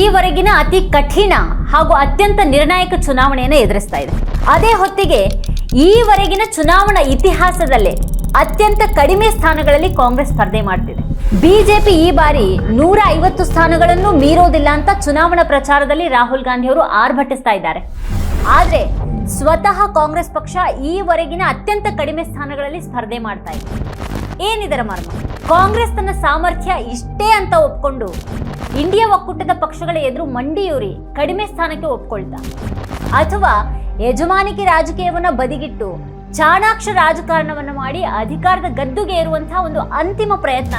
ಈವರೆಗಿನ ಅತಿ ಕಠಿಣ ಹಾಗೂ ಅತ್ಯಂತ ನಿರ್ಣಾಯಕ ಚುನಾವಣೆಯನ್ನು ಎದುರಿಸ್ತಾ ಇದೆ. ಅದೇ ಹೊತ್ತಿಗೆ ಈವರೆಗಿನ ಚುನಾವಣಾ ಇತಿಹಾಸದಲ್ಲೇ ಅತ್ಯಂತ ಕಡಿಮೆ ಸ್ಥಾನಗಳಲ್ಲಿ ಕಾಂಗ್ರೆಸ್ ಸ್ಪರ್ಧೆ ಮಾಡ್ತಿದೆ. ಬಿಜೆಪಿ ಈ ಬಾರಿ ನೂರ ಐವತ್ತು ಸ್ಥಾನಗಳನ್ನು ಮೀರೋದಿಲ್ಲ ಅಂತ ಚುನಾವಣಾ ಪ್ರಚಾರದಲ್ಲಿ ರಾಹುಲ್ ಗಾಂಧಿ ಅವರು ಆರ್ಭಟಿಸ್ತಾ ಇದ್ದಾರೆ. ಆದ್ರೆ ಸ್ವತಃ ಕಾಂಗ್ರೆಸ್ ಪಕ್ಷ ಈವರೆಗಿನ ಅತ್ಯಂತ ಕಡಿಮೆ ಸ್ಥಾನಗಳಲ್ಲಿ ಸ್ಪರ್ಧೆ ಮಾಡ್ತಾ ಇದೆ. ಏನಿದರ ಮರ್ಮ? ಕಾಂಗ್ರೆಸ್ ತನ್ನ ಸಾಮರ್ಥ್ಯ ಇಷ್ಟೇ ಅಂತ ಒಪ್ಕೊಂಡು ಇಂಡಿಯಾ ಒಕ್ಕೂಟದ ಪಕ್ಷಗಳ ಎದುರು ಮಂಡಿಯೂರಿ ಕಡಿಮೆ ಸ್ಥಾನಕ್ಕೆ ಒಪ್ಕೊಳ್ತಾ. ಅಥವಾ ಯಜಮಾನಿಕೆ ರಾಜಕೀಯವನ್ನ ಬದಿಗಿಟ್ಟು ಚಾಣಾಕ್ಷ ರಾಜಕಾರಣವನ್ನ ಮಾಡಿ ಅಧಿಕಾರದ ಗದ್ದುಗೆ ಏರುವಂತಹ ಒಂದು ಅಂತಿಮ ಪ್ರಯತ್ನ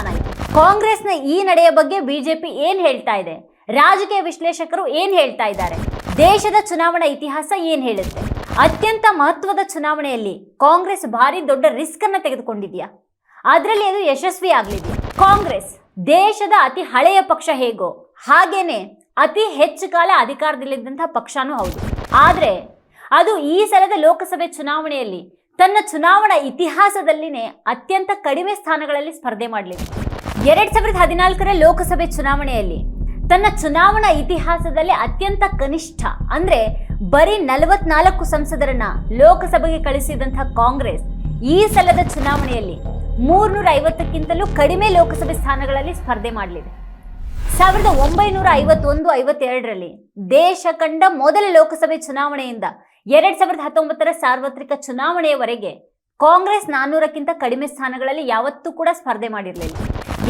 ಕಾಂಗ್ರೆಸ್ನ ಈ ನಡೆಯ ಬಗ್ಗೆ ಬಿಜೆಪಿ ಏನ್ ಹೇಳ್ತಾ ಇದೆ? ರಾಜಕೀಯ ವಿಶ್ಲೇಷಕರು ಏನ್ ಹೇಳ್ತಾ ಇದ್ದಾರೆ? ದೇಶದ ಚುನಾವಣಾ ಇತಿಹಾಸ ಏನ್ ಹೇಳುತ್ತೆ? ಅತ್ಯಂತ ಮಹತ್ವದ ಚುನಾವಣೆಯಲ್ಲಿ ಕಾಂಗ್ರೆಸ್ ಭಾರಿ ದೊಡ್ಡ ರಿಸ್ಕ್ ಅನ್ನ ತೆಗೆದುಕೊಂಡಿದ್ಯಾ? ಅದರಲ್ಲಿ ಅದು ಯಶಸ್ವಿ ಆಗಲಿದೆ. ಕಾಂಗ್ರೆಸ್, ದೇಶದ ಅತಿ ಹಳೆಯ ಪಕ್ಷ ಹೇಗೋ, ಹಾಗೇನೆ ಅತಿ ಹೆಚ್ಚು ಕಾಲ ಅಧಿಕಾರದಲ್ಲಿದ್ದಂತಹ ಪಕ್ಷನೂ ಹೌದು. ಆದರೆ, ಅದು ಈ ಸಲದ ಲೋಕಸಭೆ ಚುನಾವಣೆಯಲ್ಲಿ ತನ್ನ ಚುನಾವಣಾ ಇತಿಹಾಸದಲ್ಲಿನೇ ಅತ್ಯಂತ ಕಡಿಮೆ ಸ್ಥಾನಗಳಲ್ಲಿ ಸ್ಪರ್ಧೆ ಮಾಡಲಿದೆ. ಎರಡ್ ಸಾವಿರದ ಹದಿನಾಲ್ಕರ ಲೋಕಸಭೆ ಚುನಾವಣೆಯಲ್ಲಿ ತನ್ನ ಚುನಾವಣಾ ಇತಿಹಾಸದಲ್ಲಿ ಅತ್ಯಂತ ಕನಿಷ್ಠ, ಅಂದ್ರೆ ಬರೀ ನಲವತ್ನಾಲ್ಕು ಸಂಸದರನ್ನ ಲೋಕಸಭೆಗೆ ಕಳಿಸಿದಂತಹ ಕಾಂಗ್ರೆಸ್ ಈ ಸಲದ ಚುನಾವಣೆಯಲ್ಲಿ ಮೂರ್ನೂರ ಐವತ್ತಕ್ಕಿಂತಲೂ ಕಡಿಮೆ ಲೋಕಸಭೆ ಸ್ಥಾನಗಳಲ್ಲಿ ಸ್ಪರ್ಧೆ ಮಾಡಲಿದೆ. ಸಾವಿರದ ಒಂಬೈನೂರ ಐವತ್ತೊಂದು ಐವತ್ತೆರಡರಲ್ಲಿ ದೇಶ ಕಂಡ ಮೊದಲ ಲೋಕಸಭೆ ಚುನಾವಣೆಯಿಂದ ಎರಡ್ ಸಾವಿರದ ಹತ್ತೊಂಬತ್ತರ ಸಾರ್ವತ್ರಿಕ ಚುನಾವಣೆಯವರೆಗೆ ಕಾಂಗ್ರೆಸ್ ನಾನ್ನೂರಕ್ಕಿಂತ ಕಡಿಮೆ ಸ್ಥಾನಗಳಲ್ಲಿ ಯಾವತ್ತೂ ಕೂಡ ಸ್ಪರ್ಧೆ ಮಾಡಿರಲಿಲ್ಲ.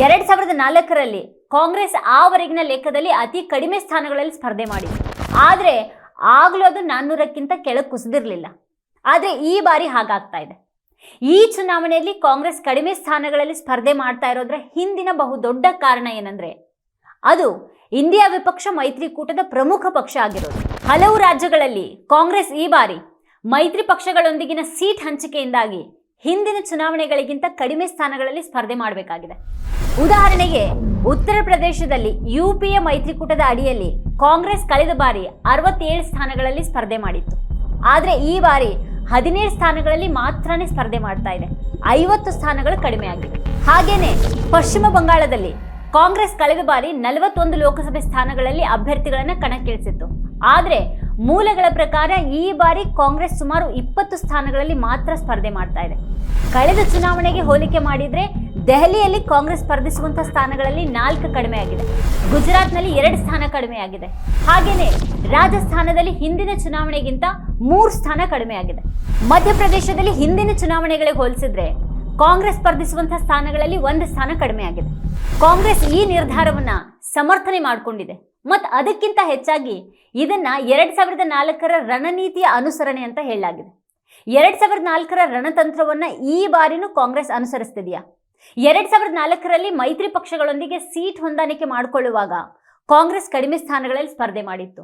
ಎರಡ್ ಸಾವಿರದ ನಾಲ್ಕರಲ್ಲಿ ಕಾಂಗ್ರೆಸ್ ಆವರೆಗಿನ ಲೆಕ್ಕದಲ್ಲಿ ಅತಿ ಕಡಿಮೆ ಸ್ಥಾನಗಳಲ್ಲಿ ಸ್ಪರ್ಧೆ ಮಾಡಿದೆ ಆದರೆ ಆಗಲೂ ಅದು ನಾನ್ನೂರಕ್ಕಿಂತ ಕೆಳಗೆ ಕುಸಿದಿರಲಿಲ್ಲ. ಆದರೆ ಈ ಬಾರಿ ಹಾಗಾಗ್ತಾ ಇದೆ. ಈ ಚುನಾವಣೆಯಲ್ಲಿ ಕಾಂಗ್ರೆಸ್ ಕಡಿಮೆ ಸ್ಥಾನಗಳಲ್ಲಿ ಸ್ಪರ್ಧೆ ಮಾಡ್ತಾ ಇರೋದ್ರ ಹಿಂದಿನ ಬಹುದೊಡ್ಡ ಕಾರಣ ಏನಂದ್ರೆ, ಅದು ಇಂಡಿಯಾ ವಿಪಕ್ಷ ಮೈತ್ರಿಕೂಟದ ಪ್ರಮುಖ ಪಕ್ಷ ಆಗಿರೋದು. ಹಲವು ರಾಜ್ಯಗಳಲ್ಲಿ ಕಾಂಗ್ರೆಸ್ ಈ ಬಾರಿ ಮೈತ್ರಿ ಪಕ್ಷಗಳೊಂದಿಗಿನ ಸೀಟ್ ಹಂಚಿಕೆಯಿಂದಾಗಿ ಹಿಂದಿನ ಚುನಾವಣೆಗಳಿಗಿಂತ ಕಡಿಮೆ ಸ್ಥಾನಗಳಲ್ಲಿ ಸ್ಪರ್ಧೆ ಮಾಡಬೇಕಾಗಿದೆ. ಉದಾಹರಣೆಗೆ, ಉತ್ತರ ಪ್ರದೇಶದಲ್ಲಿ ಯುಪಿಎ ಮೈತ್ರಿಕೂಟದ ಅಡಿಯಲ್ಲಿ ಕಾಂಗ್ರೆಸ್ ಕಳೆದ ಬಾರಿ ಅರವತ್ತೇಳು ಸ್ಥಾನಗಳಲ್ಲಿ ಸ್ಪರ್ಧೆ ಮಾಡಿತ್ತು. ಆದರೆ ಈ ಬಾರಿ ಹದಿನೇಳು ಸ್ಥಾನಗಳಲ್ಲಿ ಮಾತ್ರನೇ ಸ್ಪರ್ಧೆ ಮಾಡ್ತಾ ಇದೆ. ಐವತ್ತು ಸ್ಥಾನಗಳು ಕಡಿಮೆ ಆಗಿದೆ ಹಾಗೇನೆ ಪಶ್ಚಿಮ ಬಂಗಾಳದಲ್ಲಿ ಕಾಂಗ್ರೆಸ್ ಕಳೆದ ಬಾರಿ ನಲವತ್ತೊಂದು ಲೋಕಸಭೆ ಸ್ಥಾನಗಳಲ್ಲಿ ಅಭ್ಯರ್ಥಿಗಳನ್ನ ಕಣಕ್ಕಿಳಿಸಿತ್ತು. ಆದರೆ ಮೂಲಗಳ ಪ್ರಕಾರ ಈ ಬಾರಿ ಕಾಂಗ್ರೆಸ್ ಸುಮಾರು ಇಪ್ಪತ್ತು ಸ್ಥಾನಗಳಲ್ಲಿ ಮಾತ್ರ ಸ್ಪರ್ಧೆ ಮಾಡ್ತಾ ಇದೆ. ಕಳೆದ ಚುನಾವಣೆಗೆ ಹೋಲಿಕೆ ಮಾಡಿದ್ರೆ ದೆಹಲಿಯಲ್ಲಿ ಕಾಂಗ್ರೆಸ್ ಸ್ಪರ್ಧಿಸುವಂತಹ ಸ್ಥಾನಗಳಲ್ಲಿ ನಾಲ್ಕು ಕಡಿಮೆ ಆಗಿದೆ ಗುಜರಾತ್ನಲ್ಲಿ ಎರಡು ಸ್ಥಾನ ಕಡಿಮೆ ಆಗಿದೆ ಹಾಗೇನೆ ರಾಜಸ್ಥಾನದಲ್ಲಿ ಹಿಂದಿನ ಚುನಾವಣೆಗಿಂತ ಮೂರು ಸ್ಥಾನ ಕಡಿಮೆ ಆಗಿದೆ ಮಧ್ಯಪ್ರದೇಶದಲ್ಲಿ ಹಿಂದಿನ ಚುನಾವಣೆಗಳಿಗೆ ಹೋಲಿಸಿದ್ರೆ ಕಾಂಗ್ರೆಸ್ ಸ್ಪರ್ಧಿಸುವಂತಹ ಸ್ಥಾನಗಳಲ್ಲಿ ಒಂದು ಸ್ಥಾನ ಕಡಿಮೆ ಆಗಿದೆ ಕಾಂಗ್ರೆಸ್ ಈ ನಿರ್ಧಾರವನ್ನ ಸಮರ್ಥನೆ ಮಾಡಿಕೊಂಡಿದೆ. ಮತ್ತು ಅದಕ್ಕಿಂತ ಹೆಚ್ಚಾಗಿ ಇದನ್ನ ಎರಡ್ ಸಾವಿರದ ನಾಲ್ಕರ ರಣನೀತಿಯ ಅನುಸರಣೆ ಅಂತ ಹೇಳಲಾಗಿದೆ. ಎರಡ್ ಸಾವಿರದ ನಾಲ್ಕರ ರಣತಂತ್ರವನ್ನ ಈ ಬಾರಿನೂ ಕಾಂಗ್ರೆಸ್ ಅನುಸರಿಸ್ತಿದೆಯಾ? ಎರಡ್ ಸಾವಿರದ ನಾಲ್ಕರಲ್ಲಿ ಮೈತ್ರಿ ಪಕ್ಷಗಳೊಂದಿಗೆ ಸೀಟ್ ಹೊಂದಾಣಿಕೆ ಮಾಡಿಕೊಳ್ಳುವಾಗ ಕಾಂಗ್ರೆಸ್ ಕಡಿಮೆ ಸ್ಥಾನಗಳಲ್ಲಿ ಸ್ಪರ್ಧೆ ಮಾಡಿತ್ತು.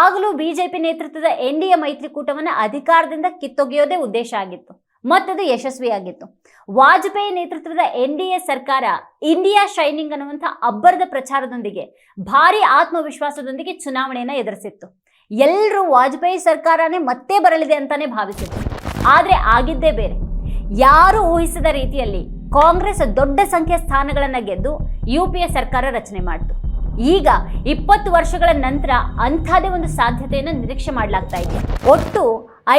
ಆಗಲೂ ಬಿಜೆಪಿ ನೇತೃತ್ವದ ಎನ್ ಡಿ ಎ ಮೈತ್ರಿಕೂಟವನ್ನು ಅಧಿಕಾರದಿಂದ ಕಿತ್ತೊಗೆಯೋದೇ ಉದ್ದೇಶ ಆಗಿತ್ತು. ಮತ್ತದು ಯಶಸ್ವಿಯಾಗಿತ್ತು. ವಾಜಪೇಯಿ ನೇತೃತ್ವದ ಎನ್ ಡಿ ಸರ್ಕಾರ ಇಂಡಿಯಾ ಶೈನಿಂಗ್ ಅನ್ನುವಂಥ ಅಬ್ಬರದ ಪ್ರಚಾರದೊಂದಿಗೆ ಭಾರಿ ಆತ್ಮವಿಶ್ವಾಸದೊಂದಿಗೆ ಚುನಾವಣೆಯನ್ನು ಎದುರಿಸಿತ್ತು. ಎಲ್ಲರೂ ವಾಜಪೇಯಿ ಸರ್ಕಾರನೇ ಮತ್ತೆ ಬರಲಿದೆ ಅಂತಾನೆ ಭಾವಿಸಿತ್ತು ಆದರೆ ಆಗಿದ್ದೇ ಬೇರೆ. ಯಾರು ಊಹಿಸದ ರೀತಿಯಲ್ಲಿ ಕಾಂಗ್ರೆಸ್ ದೊಡ್ಡ ಸಂಖ್ಯೆಯ ಸ್ಥಾನಗಳನ್ನು ಗೆದ್ದು ಯು ಪಿ ಎ ಸರ್ಕಾರ ರಚನೆ ಮಾಡಿತು. ಈಗ ಇಪ್ಪತ್ತು ವರ್ಷಗಳ ನಂತರ ಅಂಥದೇ ಒಂದು ಸಾಧ್ಯತೆಯನ್ನು ನಿರೀಕ್ಷೆ ಮಾಡಲಾಗ್ತಾ ಇದೆ. ಒಟ್ಟು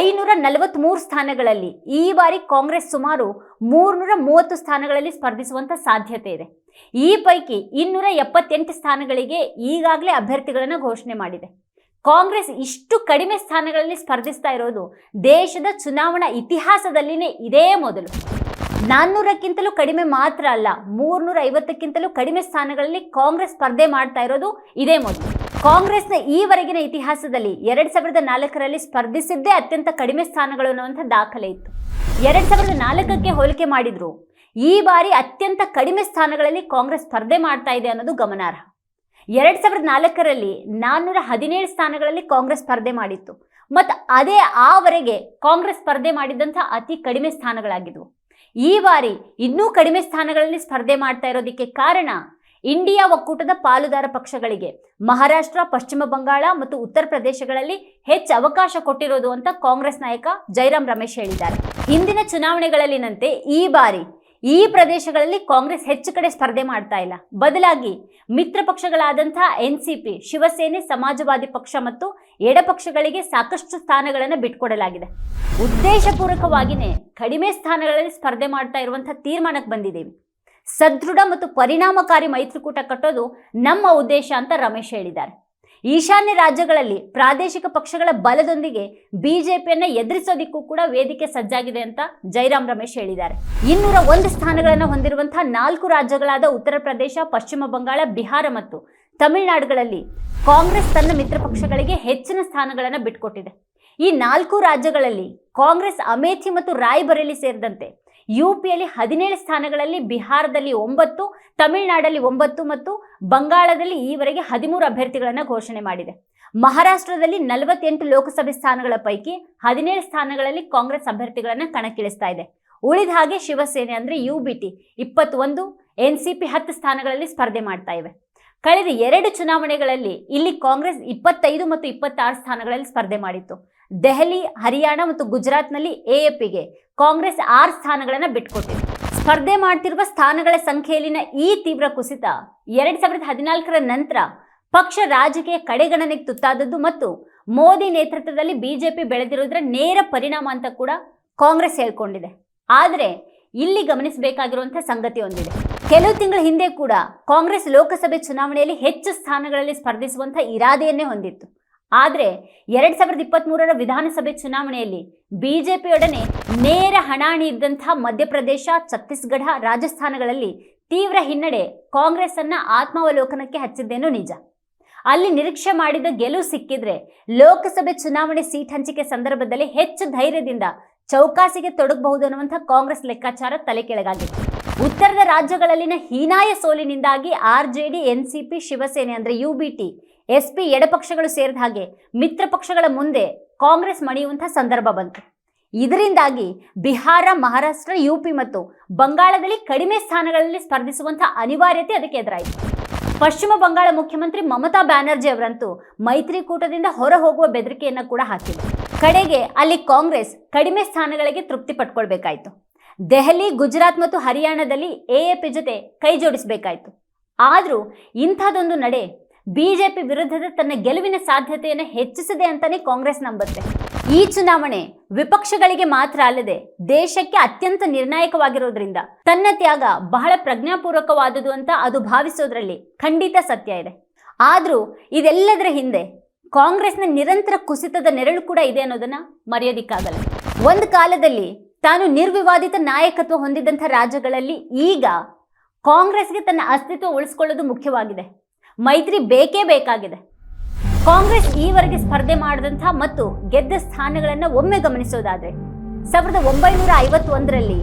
ಐನೂರ ನಲವತ್ತ್ಮೂರು ಸ್ಥಾನಗಳಲ್ಲಿ ಈ ಬಾರಿ ಕಾಂಗ್ರೆಸ್ ಸುಮಾರು ಮೂರ್ನೂರ ಮೂವತ್ತು ಸ್ಥಾನಗಳಲ್ಲಿ ಸ್ಪರ್ಧಿಸುವಂಥ ಸಾಧ್ಯತೆ ಇದೆ. ಈ ಪೈಕಿ ಇನ್ನೂರ ಎಪ್ಪತ್ತೆಂಟು ಸ್ಥಾನಗಳಿಗೆ ಈಗಾಗಲೇ ಅಭ್ಯರ್ಥಿಗಳನ್ನು ಘೋಷಣೆ ಮಾಡಿದೆ. ಕಾಂಗ್ರೆಸ್ ಇಷ್ಟು ಕಡಿಮೆ ಸ್ಥಾನಗಳಲ್ಲಿ ಸ್ಪರ್ಧಿಸ್ತಾ ಇರೋದು ದೇಶದ ಚುನಾವಣಾ ಇತಿಹಾಸದಲ್ಲಿನೇ ಇದೇ ಮೊದಲು. ನಾನ್ನೂರಕ್ಕಿಂತಲೂ ಕಡಿಮೆ ಮಾತ್ರ ಅಲ್ಲ ಮೂರ್ನೂರ ಐವತ್ತಕ್ಕಿಂತಲೂ ಕಡಿಮೆ ಸ್ಥಾನಗಳಲ್ಲಿ ಕಾಂಗ್ರೆಸ್ ಸ್ಪರ್ಧೆ ಮಾಡ್ತಾ ಇರೋದು ಇದೇ ಮೊದಲು. ಕಾಂಗ್ರೆಸ್ನ ಈವರೆಗಿನ ಇತಿಹಾಸದಲ್ಲಿ ಎರಡ್ ಸಾವಿರದ ನಾಲ್ಕರಲ್ಲಿ ಸ್ಪರ್ಧಿಸಿದ್ದೇ ಅತ್ಯಂತ ಕಡಿಮೆ ಸ್ಥಾನಗಳು ಅನ್ನುವಂಥ ದಾಖಲೆ ಇತ್ತು. ಎರಡ್ ಸಾವಿರದ ನಾಲ್ಕಕ್ಕೆ ಹೋಲಿಕೆ ಮಾಡಿದ್ರು, ಈ ಬಾರಿ ಅತ್ಯಂತ ಕಡಿಮೆ ಸ್ಥಾನಗಳಲ್ಲಿ ಕಾಂಗ್ರೆಸ್ ಸ್ಪರ್ಧೆ ಮಾಡ್ತಾ ಇದೆ ಅನ್ನೋದು ಗಮನಾರ್ಹ. ಎರಡ್ ಸಾವಿರದ ನಾಲ್ಕರಲ್ಲಿ ನಾನ್ನೂರ ಹದಿನೇಳು ಸ್ಥಾನಗಳಲ್ಲಿ ಕಾಂಗ್ರೆಸ್ ಸ್ಪರ್ಧೆ ಮಾಡಿತ್ತು ಮತ್ತು ಅದೇ ಆವರೆಗೆ ಕಾಂಗ್ರೆಸ್ ಸ್ಪರ್ಧೆ ಮಾಡಿದಂಥ ಅತಿ ಕಡಿಮೆ ಸ್ಥಾನಗಳಾಗಿದ್ವು. ಈ ಬಾರಿ ಇನ್ನೂ ಕಡಿಮೆ ಸ್ಥಾನಗಳಲ್ಲಿ ಸ್ಪರ್ಧೆ ಮಾಡ್ತಾ ಇರೋದಕ್ಕೆ ಕಾರಣ ಇಂಡಿಯಾ ಒಕ್ಕೂಟದ ಪಾಲುದಾರ ಪಕ್ಷಗಳಿಗೆ. ಮಹಾರಾಷ್ಟ್ರ, ಪಶ್ಚಿಮ ಬಂಗಾಳ ಮತ್ತು ಉತ್ತರ ಪ್ರದೇಶಗಳಲ್ಲಿ ಹೆಚ್ಚು ಅವಕಾಶ ಕೊಟ್ಟಿರೋದು ಅಂತ ಕಾಂಗ್ರೆಸ್ ನಾಯಕ ಜೈರಾಮ್ ರಮೇಶ್ ಹೇಳಿದ್ದಾರೆ. ಹಿಂದಿನ ಚುನಾವಣೆಗಳಲ್ಲಿನಂತೆ ಈ ಬಾರಿ ಈ ಪ್ರದೇಶಗಳಲ್ಲಿ ಕಾಂಗ್ರೆಸ್ ಹೆಚ್ಚು ಕಡೆ ಸ್ಪರ್ಧೆ ಮಾಡ್ತಾ ಇಲ್ಲ. ಬದಲಾಗಿ ಮಿತ್ರ ಪಕ್ಷಗಳಾದಂತಹ N C P, Shiv Sena, Samajwadi ಪಕ್ಷ ಮತ್ತು ಎಡಪಕ್ಷಗಳಿಗೆ ಸಾಕಷ್ಟು ಸ್ಥಾನಗಳನ್ನು ಬಿಟ್ಕೊಡಲಾಗಿದೆ ಉದ್ದೇಶಪೂರ್ವಕವಾಗಿಯೇ ಕಡಿಮೆ ಸ್ಥಾನಗಳಲ್ಲಿ ಸ್ಪರ್ಧೆ ಮಾಡ್ತಾ ಇರುವಂತಹ ತೀರ್ಮಾನಕ್ಕೆ ಬಂದಿದ್ದೀವಿ. ಸದೃಢ ಮತ್ತು ಪರಿಣಾಮಕಾರಿ ಮೈತ್ರಿಕೂಟ ಕಟ್ಟೋದು ನಮ್ಮ ಉದ್ದೇಶ ಅಂತ ರಮೇಶ್ ಹೇಳಿದ್ದಾರೆ. ಈಶಾನ್ಯ ರಾಜ್ಯಗಳಲ್ಲಿ ಪ್ರಾದೇಶಿಕ ಪಕ್ಷಗಳ ಬಲದೊಂದಿಗೆ ಬಿಜೆಪಿಯನ್ನ ಎದುರಿಸೋದಿಕ್ಕೂ ಕೂಡ ವೇದಿಕೆ ಸಜ್ಜಾಗಿದೆ ಅಂತ ಜೈರಾಮ್ ರಮೇಶ್ ಹೇಳಿದ್ದಾರೆ. ಇನ್ನೂರ ಒಂದು ಸ್ಥಾನಗಳನ್ನು ಹೊಂದಿರುವಂತಹ ನಾಲ್ಕು ರಾಜ್ಯಗಳಾದ ಉತ್ತರ ಪ್ರದೇಶ, ಪಶ್ಚಿಮ ಬಂಗಾಳ, ಬಿಹಾರ ಮತ್ತು ತಮಿಳುನಾಡುಗಳಲ್ಲಿ ಕಾಂಗ್ರೆಸ್ ತನ್ನ ಮಿತ್ರ ಪಕ್ಷಗಳಿಗೆ ಹೆಚ್ಚಿನ ಸ್ಥಾನಗಳನ್ನು ಬಿಟ್ಕೊಟ್ಟಿದೆ. ಈ ನಾಲ್ಕು ರಾಜ್ಯಗಳಲ್ಲಿ ಕಾಂಗ್ರೆಸ್ ಅಮೇಥಿ ಮತ್ತು ರಾಯ್ಬರೇಲಿ ಸೇರಿದಂತೆ ಯುಪಿಯಲ್ಲಿ ಹದಿನೇಳು ಸ್ಥಾನಗಳಲ್ಲಿ ಬಿಹಾರದಲ್ಲಿ ಒಂಬತ್ತು, ತಮಿಳುನಾಡಲ್ಲಿ ಒಂಬತ್ತು ಮತ್ತು ಬಂಗಾಳದಲ್ಲಿ ಈವರೆಗೆ ಹದಿಮೂರು ಅಭ್ಯರ್ಥಿಗಳನ್ನು ಘೋಷಣೆ ಮಾಡಿದೆ. ಮಹಾರಾಷ್ಟ್ರದಲ್ಲಿ ನಲವತ್ತೆಂಟು ಲೋಕಸಭೆ ಸ್ಥಾನಗಳ ಪೈಕಿ ಹದಿನೇಳು ಸ್ಥಾನಗಳಲ್ಲಿ ಕಾಂಗ್ರೆಸ್ ಅಭ್ಯರ್ಥಿಗಳನ್ನು ಕಣಕ್ಕಿಳಿಸ್ತಾ ಇದೆ. ಉಳಿದ ಹಾಗೆ ಶಿವಸೇನೆ ಅಂದ್ರೆ ಯು ಬಿ ಟಿ ಇಪ್ಪತ್ತೊಂದು ಎನ್ ಸಿ ಪಿ ಹತ್ತು ಸ್ಥಾನಗಳಲ್ಲಿ ಸ್ಪರ್ಧೆ ಮಾಡ್ತಾ ಇವೆ. ಕಳೆದ ಎರಡು ಚುನಾವಣೆಗಳಲ್ಲಿ ಇಲ್ಲಿ ಕಾಂಗ್ರೆಸ್ ಇಪ್ಪತ್ತೈದು ಮತ್ತು ಇಪ್ಪತ್ತಾರು ಸ್ಥಾನಗಳಲ್ಲಿ ಸ್ಪರ್ಧೆ ಮಾಡಿತ್ತು. ದೆಹಲಿ, ಹರಿಯಾಣ ಮತ್ತು ಗುಜರಾತ್ನಲ್ಲಿ ಎಎಪಿಗೆ ಕಾಂಗ್ರೆಸ್ ಆರು ಸ್ಥಾನಗಳನ್ನು ಬಿಟ್ಕೊಟ್ಟಿದೆ. ಸ್ಪರ್ಧೆ ಮಾಡ್ತಿರುವ ಸ್ಥಾನಗಳ ಸಂಖ್ಯೆಯಲ್ಲಿನ ಈ ತೀವ್ರ ಕುಸಿತ ಎರಡ್ ಸಾವಿರದ ಹದಿನಾಲ್ಕರ ನಂತರ ಪಕ್ಷ ರಾಜಕೀಯ ಕಡೆಗಣನೆಗೆ ತುತ್ತಾದದ್ದು ಮತ್ತು ಮೋದಿ ನೇತೃತ್ವದಲ್ಲಿ ಬಿಜೆಪಿ ಬೆಳೆದಿರೋದ್ರ ನೇರ ಪರಿಣಾಮ ಅಂತ ಕೂಡ ಕಾಂಗ್ರೆಸ್ ಹೇಳ್ಕೊಂಡಿದೆ. ಆದರೆ ಇಲ್ಲಿ ಗಮನಿಸಬೇಕಾಗಿರುವಂತಹ ಸಂಗತಿ ಒಂದಿದೆ. ಕೆಲವು ತಿಂಗಳ ಹಿಂದೆ ಕೂಡ ಕಾಂಗ್ರೆಸ್ ಲೋಕಸಭೆ ಚುನಾವಣೆಯಲ್ಲಿ ಹೆಚ್ಚು ಸ್ಥಾನಗಳಲ್ಲಿ ಸ್ಪರ್ಧಿಸುವಂತಹ ಇರಾದೆಯನ್ನೇ ಹೊಂದಿತ್ತು. ಆದರೆ ಎರಡ್ ಸಾವಿರದ ಇಪ್ಪತ್ತ್ಮೂರರ ವಿಧಾನಸಭೆ ಚುನಾವಣೆಯಲ್ಲಿ ಬಿಜೆಪಿಯೊಡನೆ ನೇರ ಹಣಾಣಿ ಇದ್ದಂಥ ಮಧ್ಯಪ್ರದೇಶ, ಛತ್ತೀಸ್ಗಢ ರಾಜಸ್ಥಾನಗಳಲ್ಲಿ ತೀವ್ರ ಹಿನ್ನಡೆ ಕಾಂಗ್ರೆಸ್ ಅನ್ನ ಆತ್ಮಾವಲೋಕನಕ್ಕೆ ಹಚ್ಚಿದ್ದೇನೋ ನಿಜ? ಅಲ್ಲಿ ನಿರೀಕ್ಷೆ ಮಾಡಿದ ಗೆಲುವು ಸಿಕ್ಕಿದ್ರೆ ಲೋಕಸಭೆ ಚುನಾವಣೆ ಸೀಟ್ ಹಂಚಿಕೆ ಸಂದರ್ಭದಲ್ಲಿ ಹೆಚ್ಚು ಧೈರ್ಯದಿಂದ ಚೌಕಾಸಿಗೆ ತೊಡಗಬಹುದು ಅನ್ನುವಂಥ ಕಾಂಗ್ರೆಸ್ ಲೆಕ್ಕಾಚಾರ ತಲೆ ಕೆಳಗಾಗಿತ್ತು. ಉತ್ತರದ ರಾಜ್ಯಗಳಲ್ಲಿನ ಹೀನಾಯ ಸೋಲಿನಿಂದಾಗಿ R J D, N C P, Shiv Sena ಅಂದ್ರೆ U B T S P ಎಡಪಕ್ಷಗಳು ಸೇರಿದ ಹಾಗೆ ಮಿತ್ರ ಪಕ್ಷಗಳ ಮುಂದೆ ಕಾಂಗ್ರೆಸ್ ಮಣಿಯುವಂಥ ಸಂದರ್ಭ ಬಂತು. ಇದರಿಂದಾಗಿ ಬಿಹಾರ, ಮಹಾರಾಷ್ಟ್ರ, ಯುಪಿ ಮತ್ತು ಬಂಗಾಳದಲ್ಲಿ ಕಡಿಮೆ ಸ್ಥಾನಗಳಲ್ಲಿ ಸ್ಪರ್ಧಿಸುವಂಥ ಅನಿವಾರ್ಯತೆ ಅದಕ್ಕೆ ಎದುರಾಯಿತು. ಪಶ್ಚಿಮ ಬಂಗಾಳ ಮುಖ್ಯಮಂತ್ರಿ ಮಮತಾ ಬ್ಯಾನರ್ಜಿ ಅವರಂತೂ ಮೈತ್ರಿಕೂಟದಿಂದ ಹೊರ ಹೋಗುವ ಬೆದರಿಕೆಯನ್ನು ಕೂಡ ಹಾಕಿದರು. ಕಡೆಗೆ ಅಲ್ಲಿ ಕಾಂಗ್ರೆಸ್ ಕಡಿಮೆ ಸ್ಥಾನಗಳಿಗೆ ತೃಪ್ತಿ ಪಟ್ಕೊಳ್ಬೇಕಾಯ್ತು ದೆಹಲಿ, ಗುಜರಾತ್ ಮತ್ತು ಹರಿಯಾಣದಲ್ಲಿ ಎಎಪಿ ಜೊತೆ ಕೈ ಜೋಡಿಸಬೇಕಾಯ್ತು. ಆದರೂ ಇಂಥದೊಂದು ನಡೆ ಬಿಜೆಪಿ ವಿರುದ್ಧದ ತನ್ನ ಗೆಲುವಿನ ಸಾಧ್ಯತೆಯನ್ನು ಹೆಚ್ಚಿಸಿದೆ ಅಂತಾನೆ ಕಾಂಗ್ರೆಸ್ ನಂಬುತ್ತೆ. ಈ ಚುನಾವಣೆ ವಿಪಕ್ಷಗಳಿಗೆ ಮಾತ್ರ ಅಲ್ಲದೆ ದೇಶಕ್ಕೆ ಅತ್ಯಂತ ನಿರ್ಣಾಯಕವಾಗಿರೋದ್ರಿಂದ ತನ್ನ ತ್ಯಾಗ ಬಹಳ ಪ್ರಜ್ಞಾಪೂರ್ವಕವಾದುದು ಅಂತ ಅದು ಭಾವಿಸೋದ್ರಲ್ಲಿ ಖಂಡಿತ ಸತ್ಯ ಇದೆ. ಆದರೂ ಇದೆಲ್ಲದರ ಹಿಂದೆ ಕಾಂಗ್ರೆಸ್ನ ನಿರಂತರ ಕುಸಿತದ ನೆರಳು ಕೂಡ ಇದೆ ಅನ್ನೋದನ್ನ ಮರೆಯೋದಿಕ್ಕಾಗಲ್ಲ. ಒಂದು ಕಾಲದಲ್ಲಿ ತಾನು ನಿರ್ವಿವಾದಿತ ನಾಯಕತ್ವ ಹೊಂದಿದಂಥ ರಾಜ್ಯಗಳಲ್ಲಿ ಈಗ ಕಾಂಗ್ರೆಸ್ಗೆ ತನ್ನ ಅಸ್ತಿತ್ವ ಉಳಿಸ್ಕೊಳ್ಳೋದು ಮುಖ್ಯವಾಗಿದೆ. ಮೈತ್ರಿ ಬೇಕೇ ಬೇಕಾಗಿದೆ. ಕಾಂಗ್ರೆಸ್ ಈವರೆಗೆ ಸ್ಪರ್ಧೆ ಮಾಡಿದಂಥ ಮತ್ತು ಗೆದ್ದ ಸ್ಥಾನಗಳನ್ನು ಒಮ್ಮೆ ಗಮನಿಸೋದಾದರೆ, ಸಾವಿರದ ಒಂಬೈನೂರ ಐವತ್ತೊಂದರಲ್ಲಿ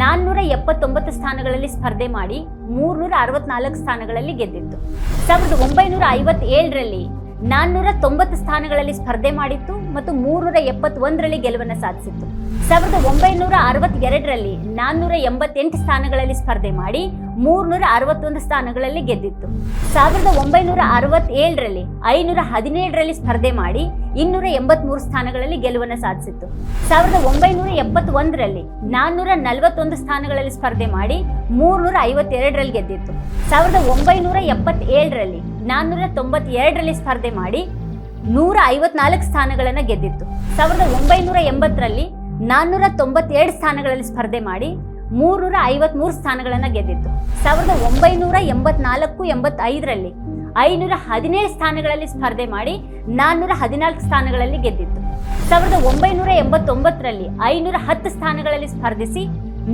ನಾನ್ನೂರ ಎಪ್ಪತ್ತೊಂಬತ್ತು ಸ್ಥಾನಗಳಲ್ಲಿ ಸ್ಪರ್ಧೆ ಮಾಡಿ ಮೂರ್ನೂರ ಅರವತ್ನಾಲ್ಕು ಸ್ಥಾನಗಳಲ್ಲಿ ಗೆದ್ದಿತ್ತು. ಸಾವಿರದ ಒಂಬೈನೂರ ಐವತ್ತೇಳರಲ್ಲಿ ನಾನ್ನೂರ ತೊಂಬತ್ತು ಸ್ಥಾನಗಳಲ್ಲಿ ಸ್ಪರ್ಧೆ ಮಾಡಿತ್ತು ಮತ್ತು ಮೂರ್ನೂರ ಎಪ್ಪತ್ತೊಂದರಲ್ಲಿ ಗೆಲುವನ್ನು ಸಾಧಿಸಿತ್ತು. ಸಾವಿರದ ಒಂಬೈನೂರ ಅರವತ್ತೆರಡರಲ್ಲಿ ನಾನ್ನೂರ ಎಂಬತ್ತೆಂಟು ಸ್ಥಾನಗಳಲ್ಲಿ ಸ್ಪರ್ಧೆ ಮಾಡಿ ಮೂರ್ನೂರ ಅರವತ್ತೊಂದು ಸ್ಥಾನಗಳಲ್ಲಿ ಗೆದ್ದಿತ್ತು. ಸಾವಿರದ ಒಂಬೈನೂರ ಅರವತ್ತೇಳರಲ್ಲಿ ಐನೂರ ಹದಿನೇಳರಲ್ಲಿ ಸ್ಪರ್ಧೆ ಮಾಡಿ ಇನ್ನೂರ ಎಂಬತ್ಮೂರು ಸ್ಥಾನಗಳಲ್ಲಿ ಗೆಲುವನ್ನು ಸಾಧಿಸಿತ್ತು. ಸಾವಿರದ ಒಂಬೈನೂರ ಎಪ್ಪತ್ತೊಂದರಲ್ಲಿ ನಾನ್ನೂರ ನಲವತ್ತೊಂದು ಸ್ಥಾನಗಳಲ್ಲಿ ಸ್ಪರ್ಧೆ ಮಾಡಿ ಮೂರ್ನೂರ ಐವತ್ತೆರಡರಲ್ಲಿ ಗೆದ್ದಿತ್ತು. ಸಾವಿರದ ಒಂಬೈನೂರ ಎಪ್ಪತ್ತೇಳರಲ್ಲಿ ನಾನ್ನೂರ ತೊಂಬತ್ತೆರಡರಲ್ಲಿ ಸ್ಪರ್ಧೆ ಮಾಡಿ ನೂರ ಐವತ್ನಾಲ್ಕು ಸ್ಥಾನಗಳನ್ನು ಗೆದ್ದಿತ್ತು. ಸಾವಿರದ ಒಂಬೈನೂರ ಎಂಬತ್ತರಲ್ಲಿ ನಾನ್ನೂರ ತೊಂಬತ್ತೆರಡು ಸ್ಥಾನಗಳಲ್ಲಿ ಸ್ಪರ್ಧೆ ಮಾಡಿ ಮೂರ್ನೂರ ಐವತ್ಮೂರು ಸ್ಥಾನಗಳನ್ನು ಗೆದ್ದಿತ್ತು. ಸಾವಿರದ ಒಂಬೈನೂರ ಎಂಬತ್ನಾಲ್ಕು ಎಂಬತ್ತೈದರಲ್ಲಿ ಐನೂರ ಹದಿನೇಳು ಸ್ಥಾನಗಳಲ್ಲಿ ಸ್ಪರ್ಧೆ ಮಾಡಿ ನಾನ್ನೂರ ಹದಿನಾಲ್ಕು ಸ್ಥಾನಗಳಲ್ಲಿ ಗೆದ್ದಿತ್ತು. ಸಾವಿರದ ಒಂಬೈನೂರ ಎಂಬತ್ತೊಂಬತ್ತರಲ್ಲಿ ಐನೂರ ಹತ್ತು ಸ್ಥಾನಗಳಲ್ಲಿ ಸ್ಪರ್ಧಿಸಿ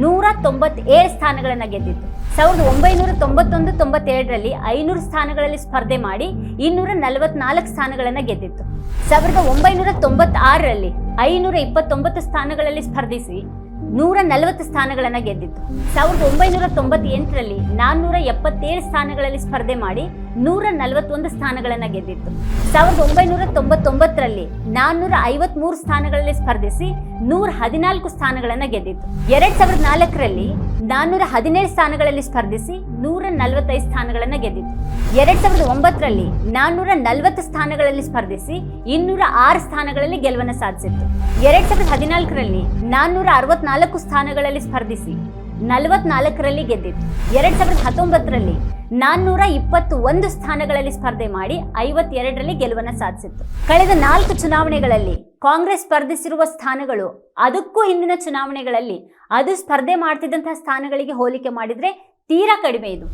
ನೂರ ತೊಂಬತ್ತೇಳು ಸ್ಥಾನಗಳನ್ನು ಗೆದ್ದಿತ್ತು. ಸಾವಿರದ ಒಂಬೈನೂರ ತೊಂಬತ್ತೊಂದು, ತೊಂಬತ್ತೆರಡರಲ್ಲಿ ಐನೂರು ಸ್ಥಾನಗಳಲ್ಲಿ ಸ್ಪರ್ಧೆ ಮಾಡಿ ಇನ್ನೂರ ನಲವತ್ನಾಲ್ಕು ಸ್ಥಾನಗಳನ್ನು ಗೆದ್ದಿತ್ತು. ಸಾವಿರದ ಒಂಬೈನೂರ ತೊಂಬತ್ತಾರರಲ್ಲಿ ಐನೂರ ಇಪ್ಪತ್ತೊಂಬತ್ತು ಸ್ಥಾನಗಳಲ್ಲಿ ಸ್ಪರ್ಧಿಸಿ ನೂರ ನಲವತ್ತು ಸ್ಥಾನಗಳನ್ನು ಗೆದ್ದಿತ್ತು. ಸಾವಿರದ ಒಂಬೈನೂರ ತೊಂಬತ್ತೆಂಟರಲ್ಲಿ ನಾನ್ನೂರ ಎಪ್ಪತ್ತೇಳು ಸ್ಥಾನಗಳಲ್ಲಿ ಸ್ಪರ್ಧೆ ಮಾಡಿ ನೂರ ನಲವತ್ತೊಂದು ಸ್ಥಾನಗಳನ್ನು ಗೆದ್ದಿತ್ತು. ಸಾವಿರದ ಒಂಬೈನೂರ ತೊಂಬತ್ತೊಂಬತ್ತರಲ್ಲಿ ನಾನ್ನೂರ ಐವತ್ಮೂರು ಸ್ಥಾನಗಳಲ್ಲಿ ಸ್ಪರ್ಧಿಸಿ ನೂರ ಹದಿನಾಲ್ಕು ಸ್ಥಾನಗಳನ್ನು ಗೆದ್ದಿತ್ತು. ಎರಡ್ ಸಾವಿರದ ನಾಲ್ಕರಲ್ಲಿ ನಾನ್ನೂರ ಹದಿನೇಳು ಸ್ಥಾನಗಳಲ್ಲಿ ಸ್ಪರ್ಧಿಸಿ ನೂರ ನಲವತ್ತೈದು ಸ್ಥಾನಗಳನ್ನು ಗೆದ್ದಿತು ಎರಡ್ ಸಾವಿರದ ಒಂಬತ್ತರಲ್ಲಿ ನಾನ್ನೂರ ನಲವತ್ತು ಸ್ಥಾನಗಳಲ್ಲಿ ಸ್ಪರ್ಧಿಸಿ ಇನ್ನೂರ ಆರು ಸ್ಥಾನಗಳಲ್ಲಿ ಗೆಲುವನ್ನು ಸಾಧಿಸಿತ್ತು. ಎರಡ್ ಸಾವಿರದ ಹದಿನಾಲ್ಕರಲ್ಲಿ ನಾನ್ನೂರ ಅರವತ್ನಾಲ್ಕು ಸ್ಥಾನಗಳಲ್ಲಿ ಸ್ಪರ್ಧಿಸಿ ನಲವತ್ನಾಲ್ಕರಲ್ಲಿ ಗೆದ್ದಿತ್ತು ಎರಡ್ ಸಾವಿರದ ಹತ್ತೊಂಬತ್ತರಲ್ಲಿ ನಾನ್ನೂರ ಇಪ್ಪತ್ತು ಒಂದು ಸ್ಥಾನಗಳಲ್ಲಿ ಸ್ಪರ್ಧೆ ಮಾಡಿ ಐವತ್ತೆರಡರಲ್ಲಿ ಗೆಲುವನ್ನು ಸಾಧಿಸಿತ್ತು. ಕಳೆದ ನಾಲ್ಕು ಚುನಾವಣೆಗಳಲ್ಲಿ ಕಾಂಗ್ರೆಸ್ ಸ್ಪರ್ಧಿಸಿರುವ ಸ್ಥಾನಗಳು ಅದಕ್ಕೂ ಹಿಂದಿನ ಚುನಾವಣೆಗಳಲ್ಲಿ ಅದು ಸ್ಪರ್ಧೆ ಮಾಡ್ತಿದ್ದಂತಹ ಸ್ಥಾನಗಳಿಗೆ ಹೋಲಿಕೆ ಮಾಡಿದ್ರೆ ತೀರಾ ಕಡಿಮೆ ಇದು.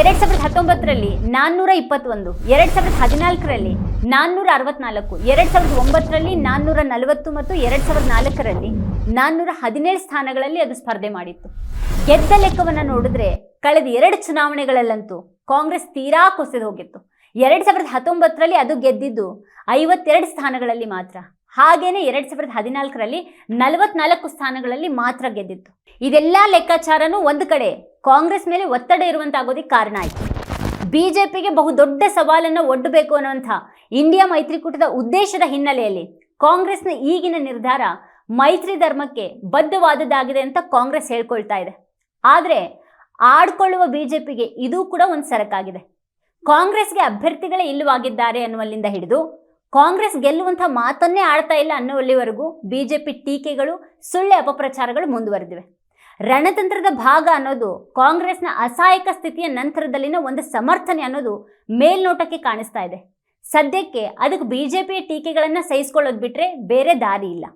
ಎರಡು ಸಾವಿರದ ಹತ್ತೊಂಬತ್ತರಲ್ಲಿ ನಾನ್ನೂರ ಇಪ್ಪತ್ತೊಂದು ಎರಡು ಸಾವಿರದ ಹದಿನಾಲ್ಕರಲ್ಲಿ ನಾನ್ನೂರ ಅರವತ್ನಾಲ್ಕು ಎರಡು ಸಾವಿರದ ಒಂಬತ್ತರಲ್ಲಿ ನಾನ್ನೂರ ನಲವತ್ತು ಮತ್ತು ಎರಡು ಸಾವಿರದ ನಾಲ್ಕರಲ್ಲಿ ನಾನ್ನೂರ ಹದಿನೇಳು ಸ್ಥಾನಗಳಲ್ಲಿ ಅದು ಸ್ಪರ್ಧೆ ಮಾಡಿತ್ತು. ಗೆದ್ದ ಲೆಕ್ಕವನ್ನು ನೋಡಿದ್ರೆ ಕಳೆದ ಎರಡು ಚುನಾವಣೆಗಳಲ್ಲಂತೂ ಕಾಂಗ್ರೆಸ್ ತೀರಾ ಕುಸಿದು ಹೋಗಿತ್ತು. ಎರಡು ಸಾವಿರದ ಹತ್ತೊಂಬತ್ತರಲ್ಲಿ ಅದು ಗೆದ್ದಿದ್ದು ಐವತ್ತೆರಡು ಸ್ಥಾನಗಳಲ್ಲಿ ಮಾತ್ರ. ಹಾಗೇನೆ ಎರಡು ಸಾವಿರದ ಹದಿನಾಲ್ಕರಲ್ಲಿ ನಲವತ್ನಾಲ್ಕು ಸ್ಥಾನಗಳಲ್ಲಿ ಮಾತ್ರ ಗೆದ್ದಿತ್ತು. ಇದೆಲ್ಲ ಲೆಕ್ಕಾಚಾರನೂ ಒಂದು ಕಡೆ ಕಾಂಗ್ರೆಸ್ ಮೇಲೆ ಒತ್ತಡ ಇರುವಂತಾಗೋದಿಕ್ಕೆ ಕಾರಣ ಆಯಿತು. ಬಿಜೆಪಿಗೆ ಬಹುದೊಡ್ಡ ಸವಾಲನ್ನು ಒಡ್ಡಬೇಕು ಅನ್ನುವಂಥ ಇಂಡಿಯಾ ಮೈತ್ರಿಕೂಟದ ಉದ್ದೇಶದ ಹಿನ್ನೆಲೆಯಲ್ಲಿ ಕಾಂಗ್ರೆಸ್ನ ಈಗಿನ ನಿರ್ಧಾರ ಮೈತ್ರಿ ಧರ್ಮಕ್ಕೆ ಬದ್ಧವಾದದ್ದಾಗಿದೆ ಅಂತ ಕಾಂಗ್ರೆಸ್ ಹೇಳ್ಕೊಳ್ತಾ ಇದೆ. ಆದರೆ ಆಡ್ಕೊಳ್ಳುವ ಬಿಜೆಪಿಗೆ ಇದು ಕೂಡ ಒಂದು ಸರಕಾಗಿದೆ. ಕಾಂಗ್ರೆಸ್ಗೆ ಅಭ್ಯರ್ಥಿಗಳೇ ಇಲ್ಲವಾಗಿದ್ದಾರೆ ಅನ್ನುವಲ್ಲಿಂದ ಹಿಡಿದು ಕಾಂಗ್ರೆಸ್ ಗೆಲ್ಲುವಂಥ ಮಾತನ್ನೇ ಆಡ್ತಾ ಇಲ್ಲ ಅನ್ನುವಲ್ಲಿವರೆಗೂ ಬಿಜೆಪಿ ಟೀಕೆಗಳು, ಸುಳ್ಳೆ ಅಪಪ್ರಚಾರಗಳು ಮುಂದುವರೆದಿವೆ. ರಣತಂತ್ರದ ಭಾಗ ಅನ್ನೋದು ಕಾಂಗ್ರೆಸ್ನ ಅಸಹಾಯಕ ಸ್ಥಿತಿಯ ನಂತರದಲ್ಲಿನ ಒಂದು ಸಮರ್ಥನೆ ಅನ್ನೋದು ಮೇಲ್ನೋಟಕ್ಕೆ ಕಾಣಿಸ್ತಾ ಇದೆ. ಸದ್ಯಕ್ಕೆ ಅದಕ್ಕೆ ಬಿ ಜೆ ಪಿಯ ಟೀಕೆಗಳನ್ನು ಸಹಿಸ್ಕೊಳ್ಳೋದು ಬಿಟ್ಟರೆ ಬೇರೆ ದಾರಿ ಇಲ್ಲ.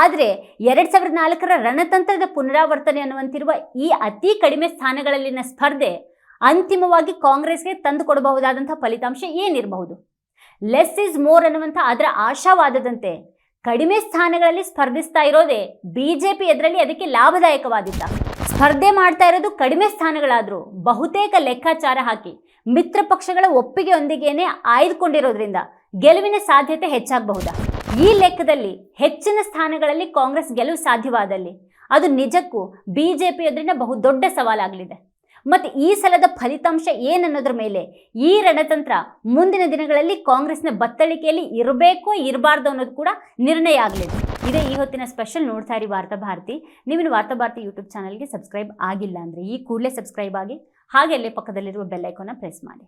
ಆದರೆ ಎರಡ್ ಸಾವಿರದ ನಾಲ್ಕರ ರಣತಂತ್ರದ ಪುನರಾವರ್ತನೆ ಅನ್ನುವಂತಿರುವ ಈ ಅತಿ ಕಡಿಮೆ ಸ್ಥಾನಗಳಲ್ಲಿನ ಸ್ಪರ್ಧೆ ಅಂತಿಮವಾಗಿ ಕಾಂಗ್ರೆಸ್ಗೆ ತಂದು ಕೊಡಬಹುದಾದಂಥ ಫಲಿತಾಂಶ ಏನಿರಬಹುದು? ಲೆಸ್ ಈಸ್ ಮೋರ್ ಅನ್ನುವಂಥ ಅದರ ಆಶಾವಾದದಂತೆ ಕಡಿಮೆ ಸ್ಥಾನಗಳಲ್ಲಿ ಸ್ಪರ್ಧಿಸ್ತಾ ಇರೋದೇ ಬಿಜೆಪಿ ಎದುರಲ್ಲಿ ಅದಕ್ಕೆ ಲಾಭದಾಯಕವಾದಿದ್ದ ಸ್ಪರ್ಧೆ ಮಾಡ್ತಾ ಇರೋದು ಕಡಿಮೆ ಸ್ಥಾನಗಳಾದರೂ ಬಹುತೇಕ ಲೆಕ್ಕಾಚಾರ ಹಾಕಿ ಮಿತ್ರ ಪಕ್ಷಗಳ ಒಪ್ಪಿಗೆಯೊಂದಿಗೇನೆ ಆಯ್ದುಕೊಂಡಿರೋದ್ರಿಂದ ಗೆಲುವಿನ ಸಾಧ್ಯತೆ ಹೆಚ್ಚಾಗಬಹುದಾ? ಈ ಲೆಕ್ಕದಲ್ಲಿ ಹೆಚ್ಚಿನ ಸ್ಥಾನಗಳಲ್ಲಿ ಕಾಂಗ್ರೆಸ್ ಗೆಲುವು ಸಾಧ್ಯವಾದಲ್ಲಿ ಅದು ನಿಜಕ್ಕೂ ಬಿಜೆಪಿ ಎದುರಿನ ಬಹುದೊಡ್ಡ ಸವಾಲಾಗಲಿದೆ. ಮತ್ತು ಈ ಸಲದ ಫಲಿತಾಂಶ ಏನನ್ನೋದ್ರ ಮೇಲೆ? ಈ ರಣತಂತ್ರ ಮುಂದಿನ ದಿನಗಳಲ್ಲಿ ಕಾಂಗ್ರೆಸ್ನ ಬತ್ತಳಿಕೆಯಲ್ಲಿ ಇರಬೇಕೋ ಇರಬಾರ್ದು ಅನ್ನೋದು ಕೂಡ ನಿರ್ಣಯ ಆಗಲಿದೆ. ಇದೇ ಈ ಹೊತ್ತಿನ ಸ್ಪೆಷಲ್ ನೋಡ್ತಾ ಇರಿ ವಾರ್ತಾ ಭಾರತಿ. ನೀವಿನ ವಾರ್ತಾ ಭಾರತಿ ಯೂಟ್ಯೂಬ್ ಚಾನಲ್ಗೆ ಸಬ್ಸ್ಕ್ರೈಬ್ ಆಗಿಲ್ಲ ಅಂದರೆ ಈ ಕೂಡಲೇ ಸಬ್ಸ್ಕ್ರೈಬ್ ಆಗಿ ಹಾಗೆ ಅಲ್ಲೇ ಪಕ್ಕದಲ್ಲಿರುವ ಬೆಲ್ ಐಕಾನ್ನ ಪ್ರೆಸ್ ಮಾಡಿ.